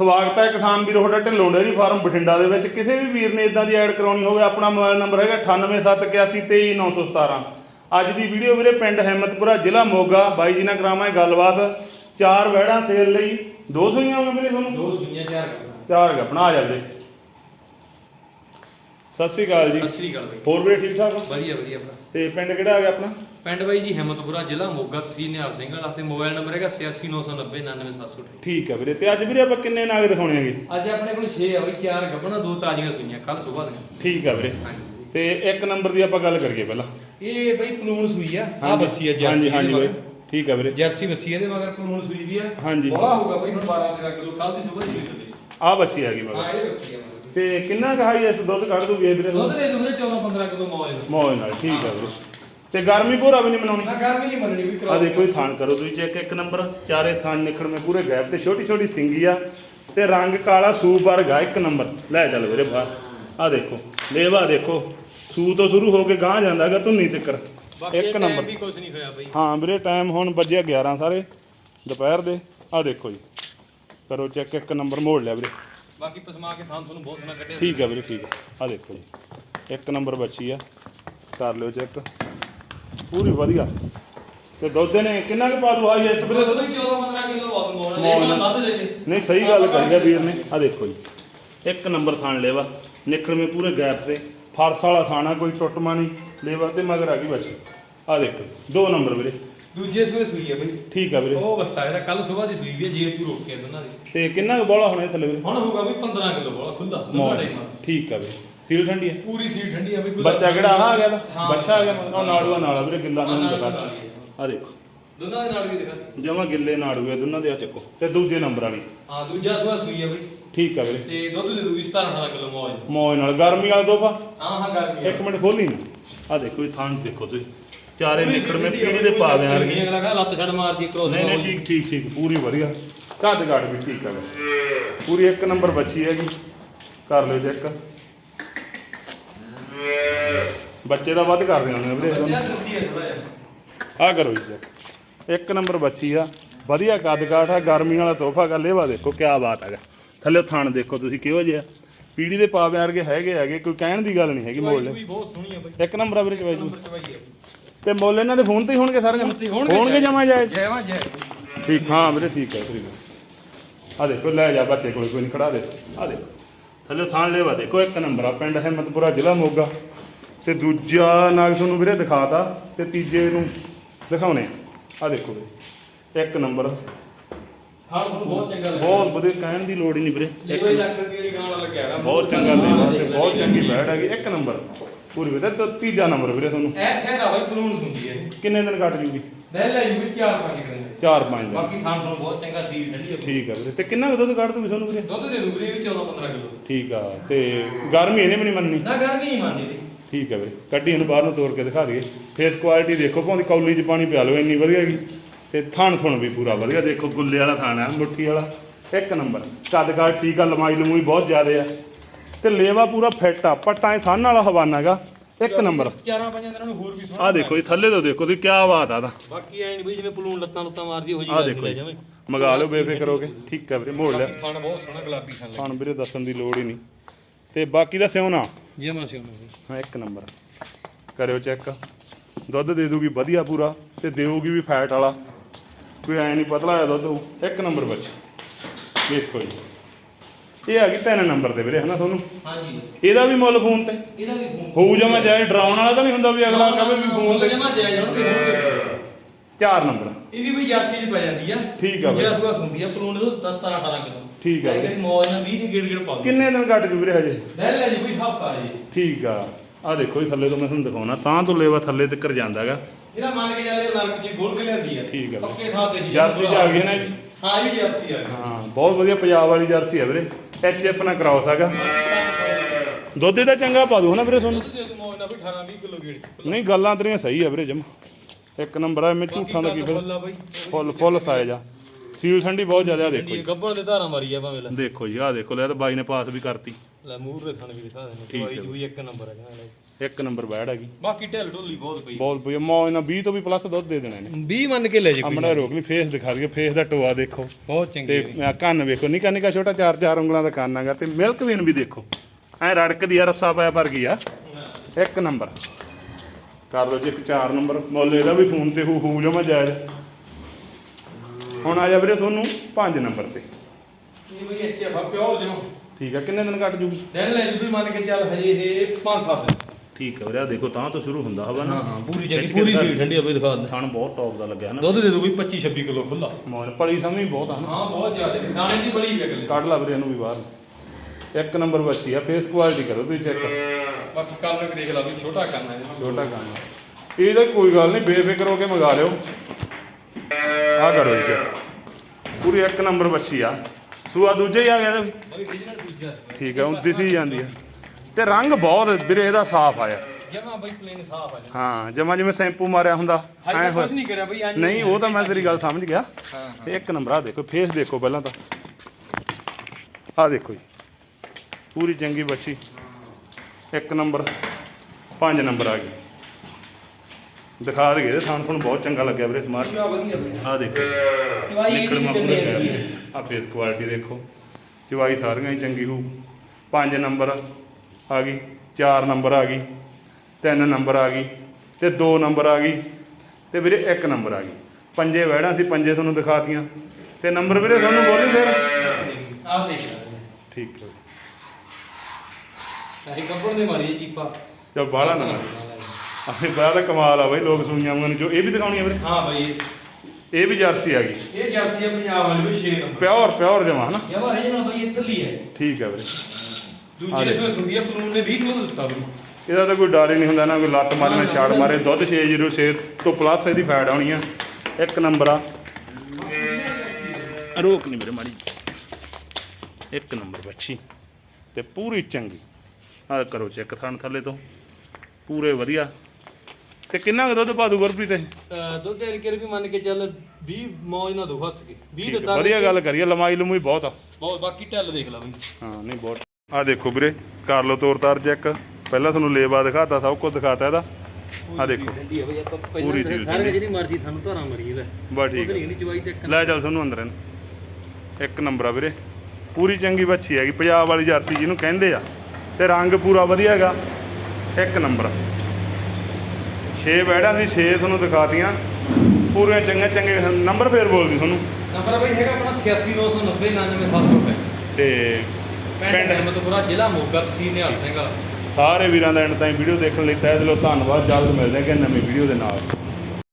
ਸਵਾਗਤ ਹੈ ਕਿਸਾਨ ਵੀਰ ਤੁਹਾਡਾ ਢਿੱਲੋਂ ਡੇਅਰੀ ਫਾਰਮ ਬਠਿੰਡਾ ਦੇ ਵਿੱਚ। ਕਿਸੇ ਵੀ ਵੀਰ ਨੇ ਇਦਾਂ ਦੀ ਐਡ ਕਰਾਉਣੀ ਹੋਵੇ ਆਪਣਾ ਮੋਬਾਈਲ ਨੰਬਰ ਹੈਗਾ 9871823917 ਅੱਜ ਦੀ ਵੀਡੀਓ ਵੀਰੇ ਪਿੰਡ ਹਿੰਮਤਪੁਰਾ ਜ਼ਿਲ੍ਹਾ ਮੋਗਾ। ਬਾਈ ਜੀ ਨਾਲ ਕਰਾਵਾਂਗੇ ਗੱਲਬਾਤ। ਚਾਰ ਵਹਿੜਾਂ ਸੇਲ ਲਈ। ਦੋ ਸੂਈਆਂ ਹੋਣਗੀਆਂ ਵੀਰੇ ਤੁਹਾਨੂੰ? ਦੋ ਸੁਈਆਂ ਚਾਰ ਚਾਰ ਗਾ ਬਣਾ ਜਾ ਵੀਰੇ। ਸਤਿ ਸ੍ਰੀ ਅਕਾਲ ਜੀ। ਸਤਿ ਸ੍ਰੀ ਅਕਾਲ ਬਾਈ। ਹੋਰ ਵੀਰੇ ਠੀਕ ਠਾਕ? ਵਧੀਆ ਵਧੀਆ ਭਰਾ ਤੇ ਪਿੰਡ ਕਿਹੜਾ ਆ ਗਿਆ ਆਪਣਾ? ਪਿੰਡ ਬਾਈ ਜੀ ਹਿੰਮਤਪੁਰਾ ਜ਼ਿਲ੍ਹਾ ਮੋਗਾ ਤਹਿਸੀਲ ਨਿਹਾਲ ਸਿੰਘ ਵਾਲਾ ਤੇ ਮੋਬਾਈਲ ਨੰਬਰ ਹੈਗਾ 8699099728 ਠੀਕ ਆ ਵੀਰੇ ਤੇ ਅੱਜ ਵੀਰੇ ਆਪਾਂ ਕਿੰਨੇ ਨਾਗ ਦਿਖਾਉਣੇ ਹੈਗੇ? ਅੱਜ ਆਪਣੇ ਕੋਲ 6 ਆ ਬਾਈ ਚਾਰ ਗੱਬਣਾ ਦੋ ਤਾਜ਼ੀਆਂ ਸੁਈਆਂ ਕੱਲ ਸਵੇਰ ਦੀਆਂ। ਠੀਕ ਆ ਵੀਰੇ। ਹਾਂਜੀ। ਤੇ ਇੱਕ ਨੰਬਰ ਦੀ ਆਪਾਂ ਗੱਲ ਕਰੀਏ ਪਹਿਲਾਂ। ਇਹ ਬਾਈ ਪਲੂਣ ਸੂਈ ਆ ਆ ਹਾਂਜੀ। ਬੱਸੀ ਆ ਹਾਂਜੀ ਜਰਸੀ ਹਾਂਜੀ ਬਾਈ ਮਗਰ। ਠੀਕ ਆ ਵੀਰੇ। ਜਰਸੀ ਬੱਸੀ ਇਹਦੇ ਮਗਰ ਪਲੂਣ ਸੂਈ ਵੀ ਆ। ਹਾਂਜੀ। ਬੋਲਾ ਹੋਊਗਾ ਬਾਈ ਹੁਣ 12 13 ਕਿਲੋ ਕੱਲ ਦੀ ਸਵੇਰ ਸੂਈ ਚੱਲੀ ਆ ਬੱਚੀ ਹੈਗੀ ਮਗਰ। ਹਾਂ ਇਹ ਬੱਸੀ ਆ ਤੇ ਕਿੰਨਾ ਕੁ ਹਾਈ ਇਸ ਦੁੱਧ ਕੱਢ ਦੂਗੀ ਵੀਰੇ। ਦੁੱਧ ਦੇ ਦੂਰੇ 14 15 ਕਿਲੋ ਮੌਜ ਮੌਜ ਨਾਲ ਠੀਕ ਆ ਵੀਰੇ। ਤੇ ਗਰਮੀ ਪੂਰਾ ਵੀ ਨਹੀਂ ਮਨਾਉਣੀ। ਨਾ ਗਰਮੀ ਨਹੀਂ ਮੰਨਣੀ ਵੀ ਆ ਕਰਾਓ ਦੇਖੋ ਇਹ ਥਾਣ ਕਰੋ ਤੁਸੀਂ ਚੈੱਕ ਇੱਕ ਨੰਬਰ ਚਾਰੇ ਥਾਣ ਨਿਕਲਵੇਂ ਪੂਰੇ ਗੈਪ ਤੇ ਛੋਟੀ ਛੋਟੀ ਸਿੰਗੀ ਆ ਤੇ ਰੰਗ ਕਾਲਾ ਸੂਪ ਵਰਗਾ ਇੱਕ ਨੰਬਰ। ਲੈ ਚੱਲ ਵੀਰੇ ਬਾਹਰ। ਆ ਦੇਖੋ ਲੇਵਾ ਦੇਖੋ ਸੂ ਤੋਂ ਸ਼ੁਰੂ ਹੋ ਕੇ ਗਾਂ ਜਾਂਦਾਗਾ ਧੁੰਨੀ ਤਿੱਕਰ। ਬਾਕੀ ਇੱਕ ਇੱਕ ਨੰਬਰ। ਵੀ ਕੁਝ ਨਹੀਂ ਹੋਇਆ ਬਾਈ। ਹਾਂ ਵੀਰੇ ਟਾਈਮ ਹੁਣ ਵੱਜਿਆ 11 ਸਾਰੇ ਦੁਪਹਿਰ ਦੇ। ਆ ਦੇਖੋ ਜੀ। ਕਰੋ ਚੈੱਕ ਇੱਕ ਨੰਬਰ ਮੋੜ ਲਿਆ ਵੀਰੇ। ਬਾਕੀ ਪਸਮਾ ਕੇ ਥਾਂ ਤੁਹਾਨੂੰ ਬਹੁਤ ਸੋਹਣਾ ਕੱਢਿਆ। ਠੀਕ ਹੈ ਵੀਰੇ ਠੀਕ ਹੈ। ਆ ਦੇਖੋ ਜੀ। ਇੱਕ ਨੰਬਰ ਬੱਚੀ ਆ। ਕਰ ਲਿਓ ਚੈੱਕ ਪੂਰੀ ਵਧੀਆ। ਤੇ ਦੁੱਧ ਨੇ ਕਿੰਨਾ ਕੁ ਪਾ ਦੂ ਆਈ ਇਸ ਵੀਰੇ ਦੁੱਧ ਵੀ 14 15 ਕਿਲੋ ਬਹੁਤ ਮੋੜ ਮੌਜ ਦੇ ਨਾਲ। ਵੱਧ ਦੇ ਦੇ ਨਹੀਂ ਸਹੀ ਗੱਲ ਕਰੀ ਆ ਵੀਰ ਨੇ। ਆ ਦੇਖੋ ਜੀ। ਇੱਕ ਨੰਬਰ ਥਾਣ ਲੇਵਾ ਨਿਕਲਵੇਂ ਪੂਰੇ ਗੈਪ ਤੇ। ਫਰਸ ਵਾਲਾ ਥਾਣਾ ਕੋਈ ਟੁੱਟਮਾ ਨਹੀਂ ਲੇਵਾ ਤੇ ਮਗਰ ਆ ਗਈ ਬੱਚੀ ਆ ਦੇਖੋ ਦੋ ਨੰਬਰ ਵੀਰੇ। ਦੂਜੇ ਸੂਏ ਸੂਈ ਹੈ ਬਈ। ਠੀਕ ਆ ਵੀਰੇ। ਉਹ ਬੱਸਾ ਇਹਦਾ ਕੱਲ ਸਵੇਰ ਦੀ ਸੂਈ ਵੀ ਹੈ ਜੇ ਤੂੰ ਰੋਕਿਆ ਦੋਨਾਂ ਦੀ। ਤੇ ਕਿੰਨਾ ਕੁ ਬੋਲਾ ਹੋਣਾ ਥੱਲੇ ਵੀਰੇ? ਹੁਣ ਹੋਊਗਾ ਵੀ 15 ਕਿਲੋ ਬੋਲਾ ਖੁੱਲਾ ਦੋਨਾਂ ਠੀਕ ਆ ਵੀਰੇ। ਸੀਲ ਠੰਡੀ ਹੈ। ਪੂਰੀ ਸੀਟ ਠੰਡੀ ਆ ਕੋਈ ਬੱਚਾ ਕਿਹੜਾ ਆ ਗਿਆ ਵਾ? ਹਾਂ। ਬੱਚਾ ਆ ਗਿਆ। ਉਹ ਨਾੜੂਆ ਨਾਲ ਆ ਵੀਰੇ ਗਿੱਲਾ ਦਿਖਾ। ਹੀ ਹੈ। ਆ ਦੇਖੋ। ਦੋਨਾਂ ਦੇ ਨਾਲ ਵੀ ਦਿਖਾ। ਜਮਾ ਗਿੱਲੇ ਨਾੜੂਏ ਦੋਨਾਂ ਦੇ ਆ ਚੱਕੋ। ਤੇ ਦੂਜੇ ਨੰਬਰ ਵਾਲੀ। ਹਾਂ ਦੂਜਾ ਸੂਆ ਸੂਈ ਹੈ ਬਈ। ਠੀਕ ਆ ਵੀਰੇ। ਤੇ ਦੁੱਧ ਦੇ ਦੂਗੀ 17 18 ਕਿਲੋ ਮੌਜ। ਮੌਜ ਨਾਲ। ਗਰਮੀ ਵਾਲਾ ਦੋਫਾ ਹਾਂ ਹਾਂ ਗਰਮੀ ਇੱਕ ਮਿੰਟ ਖੋਲੀ ਆ ਦੇਖੋ ਇਹ ਥਾਂ ਦੇਖੋ ਤੁਸੀਂ। ਚਾਰੇ ਨਿਕੜ ਮੇ ਪੀੜੀ ਦੇ ਪਾਵੇ ਆ ਰਹੀ ਅਗਲਾ ਕਹਿੰਦਾ ਲੱਤ ਛੜ ਮਾਰਦੀ ਕ੍ਰੋਸ ਨਹੀਂ ਨਹੀਂ ਠੀਕ ਠੀਕ ਠੀਕ ਪੂਰੀ ਵਧੀਆ। ਕੱਦ ਗਾੜ ਵੀ ਠੀਕ ਆ ਪੂਰੀ ਇੱਕ ਨੰਬਰ ਬੱਚੀ ਹੈਗੀ। ਕਰ ਲਿਓ ਚੈੱਕ। ਬੱਚੇ ਦਾ ਵੱਧ ਕਰਦੇ ਹੁੰਦੇ ਆ ਵੀਰੇ। ਆ ਕਰੋ ਜੀ। ਚੈੱਕ ਇੱਕ ਨੰਬਰ ਬੱਚੀ ਆ। ਵਧੀਆ ਕੱਦ ਕਾਠ ਆ ਗਰਮੀ ਵਾਲਾ ਤੋਹਫਾ ਗਾ ਲੇਵਾ ਦੇਖੋ ਕੀ ਬਾਤ ਹੈਗਾ। ਥੱਲੇ ਥਣ ਦੇਖੋ ਤੁਸੀਂ ਕਿਹੋ ਜਿਹਾ। ਪੀੜੀ ਦੇ ਪਾਵੇ ਵਰਗੇ ਹੈਗੇ ਹੈਗੇ ਕੋਈ ਕਹਿਣ ਦੀ ਗੱਲ ਨਹੀਂ ਹੈਗੀ ਮੋੜ ਲੈ ਵੀ ਬਹੁਤ ਸੋਹਣੀ ਹੈ ਬਈ। ਇੱਕ ਨੰਬਰ ਆ ਵੀਰੇ ਚਵਾਈ ਜੀ ਤੇ ਮੁੱਲ ਇਹਨਾਂ ਦੇ ਫੋਨ ਤੇ ਹੀ ਹੋਣਗੇ ਸਾਰੇ ਹੋਣਗੇ ਜਮਾ ਜਾਏ ਜੈ ਵਾ ਜੈ। ਠੀਕ ਹਾਂ ਵੀਰੇ ਠੀਕ ਹੈ ਠੀਕ ਆ ਦੇਖੋ ਲੈ ਜਾ ਬੱਚੇ ਕੋਲ ਕੋਈ ਨਹੀਂ ਖੜਾ ਦੇ। ਆ ਦੇਖੋ। ਥੱਲੇ ਥਾਣ ਲੈਵਾ ਦੇਖੋ ਇੱਕ ਨੰਬਰ ਆ ਪਿੰਡ ਹਿੰਮਤਪੁਰਾ ਜ਼ਿਲ੍ਹਾ ਮੋਗਾ। ਤੇ ਦੂਜਾ ਨਾਗ ਤੁਹਾਨੂੰ ਵੀਰੇ ਦਿਖਾਤਾ ਤੇ ਤੀਜੇ ਨੂੰ ਦਿਖਾਉਣੇ ਆ। ਦੇਖੋ ਵੀਰੇ ਇੱਕ ਨੰਬਰ। ਹਾਂ ਬਹੁਤ ਚੰਗਾ ਲੱਗਿਆ। ਬਹੁਤ ਵਧੀਆ ਕਹਿਣ ਦੀ ਲੋੜ ਹੀ ਨਹੀਂ ਵੀਰੇ ਲੈਵੇ ਲੱਖ ਰੁਪਏ ਦੀ ਗਾਂ ਵਾਲਾ ਲੱਗਿਆ ਹੈਗਾ ਬਹੁਤ ਚੰਗਾ ਲੈਵਾ ਤੇ ਬਹੁਤ ਚੰਗੀ ਬੈੜ ਹੈਗੀ ਇੱਕ ਨੰਬਰ। ਪੂਰੀ ਵੀਰੇ ਤੇ ਤੀਜਾ ਨੰਬਰ ਵੀਰੇ ਤੁਹਾਨੂੰ। ਐ ਆ ਬਈ ਪਲੂਣ ਹੁੰਦੀ ਹੈ। ਕਿੰਨੇ ਦਿਨ ਕੱਟ ਜੂਗੀ? ਲੈ ਲੈ ਵੀ ਚਾਰ ਪੰਜ ਕਰਾਂਗੇ 4-5 ਦਿਨ। ਬਾਕੀ ਥਾਂ ਤੁਹਾਨੂੰ ਬਹੁਤ ਚੰਗਾ ਸੀ ਠੰਡੀ ਹੈ ਠੀਕ ਆ ਵੀਰੇ ਤੇ ਕਿੰਨਾ ਕੁ ਦੁੱਧ ਕੱਢ ਦੂਗੀ ਤੁਹਾਨੂੰ ਵੀਰੇ? ਦੁੱਧ ਦੇ ਦੂਗਰੇ ਵੀ 14 15 ਕਿਲੋ। ਠੀਕ ਆ ਤੇ ਗਰਮੀ ਇਹਨੇ ਵੀ ਨਹੀਂ ਮੰਨਣੀ। ਨਾ ਗਰਮੀ ਨਹੀਂ ਮੰਨਦੀ। ਠੀਕ ਹੈ ਵੀਰੇ। ਕੱਢੀ ਇਹਨੂੰ ਬਾਹਰ ਨੂੰ ਤੋੜ ਕੇ ਦਿਖਾ ਦਈਏ। ਫੇਸ ਕੁਆਲਿਟੀ ਦੇਖੋ ਭਾਵੇਂ ਕੌਲੀ 'ਚ ਪਾਣੀ ਪਿਆ ਲਓ ਇੰਨੀ ਵਧੀਆ ਹੈਗੀ। ਤੇ ਥਣ ਥਣ ਵੀ ਪੂਰਾ ਵਧੀਆ। ਦੇਖੋ ਗੁੱਲੇ ਵਾਲਾ ਥਣ ਮੁੱਠੀ ਵਾਲਾ। ਇੱਕ ਨੰਬਰ। ਕੱਦਕਾਰ ਠੀਕ ਆ ਲਮਾਈ ਲਮੂਈ ਬਹੁਤ ਜ਼ਿਆਦਾ ਆ। ਤੇ ਲੇਵਾ ਪੂਰਾ ਫਿੱਟ ਆ ਪੱਟਾਂ ਇਹ ਸੰਨ ਵਾਲਾ ਹਵਾਨਾ ਹੈਗਾ। ਇੱਕ ਨੰਬਰ। ਚਾਰਾਂ ਪੰਜਾਂ ਦਿਨਾਂ ਨੂੰ ਹੋਰ ਵੀ ਸੋਹਣਾ ਆ ਦੇਖੋ ਜੀ ਥੱਲੇ ਤੋਂ ਦੇਖੋ ਤੁਸੀਂ ਕੀ ਬਾਤ ਆ ਦਾ ਬਾਕੀ ਐ ਨਹੀਂ ਬਈ ਜਿਵੇਂ ਪਲੂਣ ਲੱਤਾਂ ਲੁੱਤਾਂ ਮਾਰਦੀ ਹੋ ਜੀ ਆ ਦੇਖੋ ਜੀ। ਮਗਾ ਲਓ ਬੇਫਿਕਰ ਹੋ ਕੇ। ਠੀਕ ਹੈ ਵੀਰੇ ਮੋੜ ਲਿਆ। ਥਣ ਬਹੁਤ ਸੋਹਣਾ ਗੁਲਾਬੀ ਥਣ ਵੀਰੇ ਦੱਸਣ ਦੀ ਲੋੜ ਹੀ ਨਹੀਂ। ਤੇ ਬਾਕੀ ਦਾ ਸਿਉਣਾ। ਜਮਾ ਸਿਉਣਾ ਹਾਂ ਇੱਕ ਨੰਬਰ। ਕਰਿਓ ਚੈੱਕ। ਦੁੱਧ ਦੇ ਦੂਗੀ ਵਧੀਆ ਪੂਰਾ ਤੇ ਦੇਊਗੀ ਵੀ ਫੈਟ ਵਾਲਾ। ਕੋਈ ਐ ਨਹੀਂ ਪਤਲਾ ਆ ਦੁੱਧ ਹੋਊ। ਇੱਕ ਨੰਬਰ ਵਿੱਚ। ਦੇਖੋ ਜੀ। ਇਹ ਆ ਗਈ ਤਿੰਨ ਨੰਬਰ ਤੇ ਵੀਰੇ ਹਨਾ ਤੁਹਾਨੂੰ? ਹਾਂਜੀ। ਇਹਦਾ ਵੀ ਮੁੱਲ ਫੋਨ ਤੇ? ਇਹਦਾ ਵੀ ਫੋਨ। ਹੋਊ ਜਮਾ ਜਾਏ ਡਰਾਉਣ ਵਾਲਾ ਤਾਂ ਨਹੀਂ ਹੁੰਦਾ ਵੀ ਅਗਲਾ ਕਹੇ ਵੀ ਫੋਨ ਤੇ। ਜਮਾ ਜਾਇਜ਼ ਹੁਣ ਵੀ ਚਾਰ ਨੰਬਰ। ਇਹ ਵੀ ਬਈ ਜਰਸੀ ਚ ਪੈ ਜਾਂਦੀ ਆ। ਠੀਕ ਆ ਬਈ। ਦੂਜਾ ਸੂਆ ਸੁੰਦੀ ਆ ਪਲੂਣ ਦੇ 10 17 18 ਕਿਲੋ। ਠੀਕ ਆ ਬਈ। ਬਈ ਮੌਜ ਨਾਲ 20 ਦੀ ਗੇੜ ਗੇੜ ਪਾ ਕਿੰਨੇ ਦਿਨ ਕੱਟ ਜੂ ਵੀਰੇ ਹਜੇ? ਲੈ ਲੈ ਜੀ ਕੋਈ ਹਫਤਾ ਜੀ। ਠੀਕ ਆ। ਆ ਦੇਖੋ ਜੀ ਥੱਲੇ ਤੋਂ ਮੈਂ ਤੁਹਾਨੂੰ ਦਿਖਾਉਣਾ। ਤਾਂ ਤੋਂ ਲੇਵਾ ਥੱਲੇ ਤੱਕ ਜਾਂਦਾਗਾ ਇਹਦਾ ਮੰਨ ਕੇ ਚੱਲੇ ਨਰਕ ਚ ਗੋਲ ਕੇ ਲਿਆਂਦੀ ਆ। ਠੀਕ ਆ ਬਈ। ਪੱਕੇ ਥਾਂ ਤੇ ਹੀ ਜਰਸੀ ਚ ਆ ਗਈ ਨਾ ਜੀ। ਹਾਂ ਇਹ ਵੀ ਜਰਸੀ ਆ ਗਈ। ਹਾਂ ਬਹੁਤ ਵਧੀਆ ਪੰਜਾਬ ਵਾਲੀ ਜਰਸੀ ਹੈ ਵੀਰੇ। ਐਚ ਐਫ ਨਾ ਕਰਾਉਸ ਹੈਗਾ ਦੁੱਧ ਇਹਦਾ ਚੰਗਾ ਪਾ ਦੂ ਹਨਾ ਵੀਰੇ ਤੁਹਾਨੂੰ। ਦੁੱਧ ਦੇ ਦੂ ਮੌਜ ਨਾਲ ਵੀ 18 20 ਕਿਲੋ ਗੇੜ ਚ। ਨਹੀਂ ਗੱਲਾਂ ਤੇਰੀਆਂ ਸਹੀ ਆ ਵੀਰੇ ਜਮ। ਇੱਕ ਨੰਬਰ ਆ ਮੈਂ ਝੂਠਾਂ ਦਾ ਕੀ ਫਿਰ। ਫੁੱਲ ਆ ਫੁੱਲ ਫੁੱਲ ਸਾਈਜ਼ ਆ। ਸੀਲ ਠੰਡੀ ਬਹੁਤ ਜ਼ਿਆਦਾ ਆ ਦੇਖੋ ਜੀ। ਗੱਬਣ ਦੇ ਧਾਰਾਂ ਮਾਰੀ ਆ ਭਾਵੇਂ ਲੈ। ਦੇਖੋ ਜੀ ਆ ਦੇਖੋ ਲੈ ਤਾਂ ਬਾਈ ਨੇ ਪਾਸ ਵੀ ਕਰਤੀ। ਲੈ ਮੂਰ ਦੇ ਥਣ ਵੀ ਦਿਖਾ ਦੇਣੇ ਹੈ। ਜੂਈ ਇੱਕ ਨੰਬਰ ਹੈ ਕਹਿੰਦਾ ਇੱਕ ਨੰਬਰ ਬੈੜ ਹੈਗੀ ਬਾਕੀ ਢਿੱਲ ਢੋਲੀ ਬਹੁਤ ਪਈ ਬਹੁਤ ਪਈ ਮੌ ਇਹਨਾਂ 20 ਤੋਂ ਵੀ ਪਲੱਸ ਦੁੱਧ ਦੇ ਦੇਣੇ ਨੇ। 20 ਮੰਨ ਕੇ ਲੈ ਜੀ ਅਮੜਾ ਰੋਕ ਲਈ ਫੇਸ ਦਿਖਾ ਦਈਏ ਫੇਸ ਦਾ ਟੋਆ ਦੇਖੋ। ਬਹੁਤ ਤੇ ਆਹ ਕੰਨ ਵੇਖੋ ਨਿੱਕਾ ਨਿੱਕਾ ਛੋਟਾ ਚਾਰ ਚਾਰ ਉਂਗਲਾਂ ਦਾ ਕੰਨ ਹੈਗਾ। ਤੇ ਮਿਲਕ ਵੀਨ ਵੀ ਦੇਖੋ। ਐ ਰੜਕਦੀ ਆ ਰੱਸਾ ਪਾਇਆ ਪਰ ਗਈ ਆ ਇੱਕ ਨੰਬਰ। ਕਰ ਲਓ ਜੀ ਇੱਕ ਚਾਰ ਨੰਬਰ। ਮੁੱਲ ਇਹਦਾ ਵੀ ਫੋਨ ਤੇ ਹੂ ਹੂ ਜਮਾ ਜਾਇਜ਼। ਹੁਣ ਆ ਜਾ ਵੀਰੇ ਤੁਹਾਨੂੰ 5 ਨੰਬਰ ਤੇ। ਇਹ ਬਈ ਇੱਥੇ ਆ ਪਿਓਰ ਜਿਉਂ ਠੀਕ ਆ ਕਿੰਨੇ ਦਿਨ ਕੱਟ ਜੂਗੀ? ਦਿਨ ਲੈ ਜੂ ਵੀ ਮੰਨ ਕੇ ਚੱਲ ਹਜੇ ਇਹ 5-7 ਦਿਨ। ਠੀਕ ਆ ਵੀਰੇ ਆਹ ਦੇਖੋ ਤਾਂ ਤੋਂ ਸ਼ੁਰੂ ਹੁੰਦਾ ਹਵਾ ਨਾ। ਹਾਂ ਪੂਰੀ ਜਗੀ ਪੂਰੀ ਸੀ ਠੰਡੀ ਹੋਵੇ ਦਿਖਾ ਦਿੰਦੇ। ਥਣ ਬਹੁਤ ਟੌਪ ਦਾ ਲੱਗਿਆ ਨਾ। ਦੁੱਧ ਦੇ ਦੂ ਵੀ 25-26 ਕਿਲੋ ਖੁੱਲਾ ਮੌਲ ਪਲੀ ਸਮਝ ਬਹੁਤ ਆ ਨਾ। ਹਾਂ ਬਹੁਤ ਜ਼ਿਆਦਾ ਦਾਣੇ ਦੀ ਬੜੀ ਵੀ ਅਗਲੇ। ਕੱਢ ਲਾ ਵੀਰੇ ਇਹਨੂੰ ਵੀ ਬਾਹਰ। ਇੱਕ ਨੰਬਰ ਬੱਚੀ ਆ ਫੇਸ ਕੁਆਲਿਟੀ ਕਰੋ ਤੁਸੀਂ ਚੈੱਕ ਬਾਕੀ ਕੱਲ ਨੂੰ ਦੇਖ ਲਾ ਵੀ ਛੋਟਾ ਕਰਨਾ ਹੈ ਛੋਟਾ ਕੰਮ ਆ। ਇਹਦਾ ਕੋਈ ਗੱਲ ਨਹੀਂ ਬੇਫਿਕਰ ਹੋ ਕੇ ਮੰਗਾ ਲਿਓ। ਆ ਕਰੋ ਜੀ। check। ਪੂਰੀ ਇੱਕ ਨੰਬਰ ਬੱਚੀ ਆ। ਸੂਆ ਦੂਜਾ ਹੀ ਆ ਗਿਆ ਇਹਦਾ ਵੀ ਬਈ original ਦੂਜਾ ਸੀ। ਠੀਕ ਹੈ ਉਹ ਦਿਸੀ ਜਾਂਦੀ ਆ। ਤੇ ਰੰਗ ਬਹੁਤ ਵੀਰੇ ਇਹਦਾ ਸਾਫ਼ ਆਇਆ। ਜਮਾ ਬਈ ਪਲੇਨ ਸਾਫ਼ ਆ ਜੀ ਹਾਂ ਜਮਾ ਜਿਵੇਂ ਸ਼ੈਂਪੂ ਮਾਰਿਆ ਹੁੰਦਾ ਹਾਈ ਕੁਝ ਨਹੀਂ ਕਰਿਆ ਬਈ ਅੱਜ ਨਹੀਂ ਉਹ ਤਾਂ ਮੈਂ ਤੇਰੀ ਗੱਲ ਸਮਝ ਗਿਆ। ਹਾਂ ਤੇ ਇੱਕ ਨੰਬਰ ਆ ਦੇਖੋ ਫੇਸ ਦੇਖੋ ਪਹਿਲਾਂ ਤਾਂ। ਆ ਦੇਖੋ ਜੀ ਪੂਰੀ ਚੰਗੀ ਬੱਚੀ ਇੱਕ ਨੰਬਰ ਪੰਜ ਨੰਬਰ ਆ ਗਈ। ਦਿਖਾ ਦਈਏ ਸਾਨੂੰ ਤੁਹਾਨੂੰ ਬਹੁਤ ਚੰਗਾ ਲੱਗਿਆ ਵੀਰੇ ਸਮਾਰਟ ਪੂਰਾ ਵਧੀਆ ਆ ਦੇਖੋ ਨਿਕਲ ਇਹਦੀ ਮਾ ਵੀ ਪੂਰਾ ਕਿੰਨੀ ਹੈਗੀ ਪਿਆ ਹੈ? ਆ ਫੇਸ ਕੁਆਲਿਟੀ ਦੇਖੋ ਚਵਾਈ ਸਾਰੀਆਂ ਹੀ ਚੰਗੀ ਹੋਊ। ਪੰਜ ਨੰਬਰ ਆ ਗਈ ਚਾਰ ਨੰਬਰ ਆ ਗਈ ਤਿੰਨ ਨੰਬਰ ਆ ਗਈ ਤੇ ਦੋ ਨੰਬਰ ਆ ਗਈ ਤੇ ਵੀਰੇ ਇੱਕ ਨੰਬਰ ਆ ਗਈ। ਪੰਜੇ ਵਹਿੜਾਂ ਸੀ ਪੰਜੇ ਤੁਹਾਨੂੰ ਦਿਖਾਤੀਆਂ। ਤੇ ਨੰਬਰ ਵੀਰੇ ਤੁਹਾਨੂੰ ਬੋਲੀ ਫਿਰ। ਆਹ ਦੇਖ ਠੀਕ ਹੈ। ਮਾਰੀ ਚੀਪਾ। ਜਦ ਬਾਹਲਾ ਨਾ ਆਪਣੇ ਬਾਹਰ ਦਾ ਕਮਾਲ ਆ ਬਈ ਲੋਕ ਸੂਈਆਂ ਵਾਂਗੂ ਜੋ ਇਹ ਵੀ ਦਿਖਾਉਣੀ ਆ ਵੀਰੇ? ਹਾਂ ਬਈ ਇਹ- ਵੀ ਜਰਸੀ ਆ ਗਈ। ਇਹ ਜਰਸੀ ਆ ਪੰਜਾਬ ਵਾਲੀ ਵੀ 6 ਨੰਬਰ। ਪਿਓਰ ਪਿਓਰ ਜਮਾ ਹਨਾ? ਵਾਰੇ ਜਨਾ ਬਈ ਇੱਧਰਲੀ ਹੈ ਠੀਕ ਹੈ ਵੀਰੇ। ਦੂਜੇ ਵਿੱਚ ਹੁੰਦੀ ਹੈ ਕਾਨੂੰਨ ਨੇ 20 ਕਿਲੋ ਦਿੱਤਾ ਬਈ। ਇਹਦਾ ਤਾਂ ਕੋਈ ਡਰ ਹੀ ਨਹੀਂ ਹੁੰਦਾ ਨਾ ਕੋਈ ਲੱਤ ਮਾਰੇ ਨਾ ਛਾੜ ਮਾਰੇ ਦੁੱਧ 606 ਤੋਂ ਪਲੱਸ ਇਹਦੀ ਫੈਟ ਆਉਣੀ ਆ। ਇੱਕ ਨੰਬਰ ਆ। ਰੋਕ ਨਹੀਂ ਵੀਰੇ ਮਾੜੀ ਇੱਕ ਨੰਬਰ ਬੱਚੀ। ਤੇ ਪੂਰੀ ਚੰਗੀ। ਆ ਕਰੋ ਚੈੱਕ ਥਣ ਥੱਲੇ ਤੋਂ। ਪੂਰੇ ਵਧੀਆ। ਤੇ ਕਿੰਨਾ ਕੁ ਦੁੱਧ ਪਾ ਦੂ ਗੁਰਪ੍ਰੀਤ ਇਹ? ਅਹ ਦੁੱਧ ਦੇ ਕੇ ਵੀ ਮੰਨ ਕੇ ਚੱਲ 20 ਮੌਜ ਨਾਲ ਦੋ ਹੱਸ ਕੇ। 20 ਠੀਕ ਹੈ, ਦਿੱਤਾ ਵਧੀਆ ਗੱਲ ਕਰੀਏ ਲਮਾਈ ਲਮੂਈ ਬਹੁਤ ਆ। ਬਹੁਤ ਬਾਕੀ ਢੱਲ ਦੇਖ ਲਾ ਬਈ। ਹਾਂ ਨਹੀਂ ਬਹੁਤ। ਆ ਦੇਖੋ ਵੀਰੇ ਕਰ ਲਓ ਤੋਰ ਤਾਰ ਚੈੱਕ। ਪਹਿਲਾਂ ਤੁਹਾਨੂੰ ਲੇਵਾ ਦਿਖਾਤਾ ਸਭ ਕੁਝ ਦਿਖਾਤਾ ਇਹਦਾ। ਆ ਦੇਖੋ। ਠੰਡੀ ਹੈ ਬਈ ਆਪਾਂ ਪੂਰੀ ਸੀਲ ਸਾਰੇ। ਜਿਹੜੀ ਮਰਜ਼ੀ ਤੁਹਾਨੂੰ ਧਾਰਾਂ ਮਰੀ ਲੈ। ਬਸ ਠੀਕ ਨਹੀਂ ਚਵਾਈ ਤੇ ਲੈ ਚੱਲ ਤੁਹਾਨੂੰ ਅੰਦਰ ਇਹਨੂੰ। ਇੱਕ ਨੰਬਰ ਆ ਵੀਰੇ। ਪੂਰੀ ਚੰਗੀ ਬੱਚੀ ਹੈਗੀ ਪੰਜਾਬ ਵਾਲੀ ਜਰਸੀ ਜਿਹਨੂੰ ਕਹਿੰਦੇ ਆ। ਤੇ ਰੰਗ ਪੂਰਾ ਵਧੀਆ ਹੈਗਾ। ਇੱਕ ਨੰਬਰ। 6 ਬੈੜਾਂ ਦੀ 6 ਤੁਹਾਨੂੰ ਦਿਖਾਤੀਆਂ। ਪੂਰੀਆਂ ਚੰਗੇ ਚੰਗੇ ਨੰਬਰ ਫੇਰ ਬੋਲਦੀ ਤੁਹਾਨੂੰ। ਨੰਬਰ ਬਈ ਹੈਗਾ ਆਪਣਾ 8690 99700 ਤੇ ਪਿੰਡ ਅਹਿਮਦਪੁਰਾ ਜ਼ਿਲ੍ਹਾ ਮੋਗਾ ਤਹਿਸੀਲ ਨਿਹਾਲ ਸਿੰਘ ਸਾਰੇ ਵੀਰਾਂ ਦਾ ਐਂਡ ਤਾਈਂ ਵੀਡੀਓ ਦੇਖਣ ਲਈ ਤਹਿ ਦਿਲੋਂ ਧੰਨਵਾਦ। ਜਲਦ ਮਿਲਦੇ ਹਾਂ ਕਿ ਨਵੀਂ ਵੀਡੀਓ ਦੇ ਨਾਲ।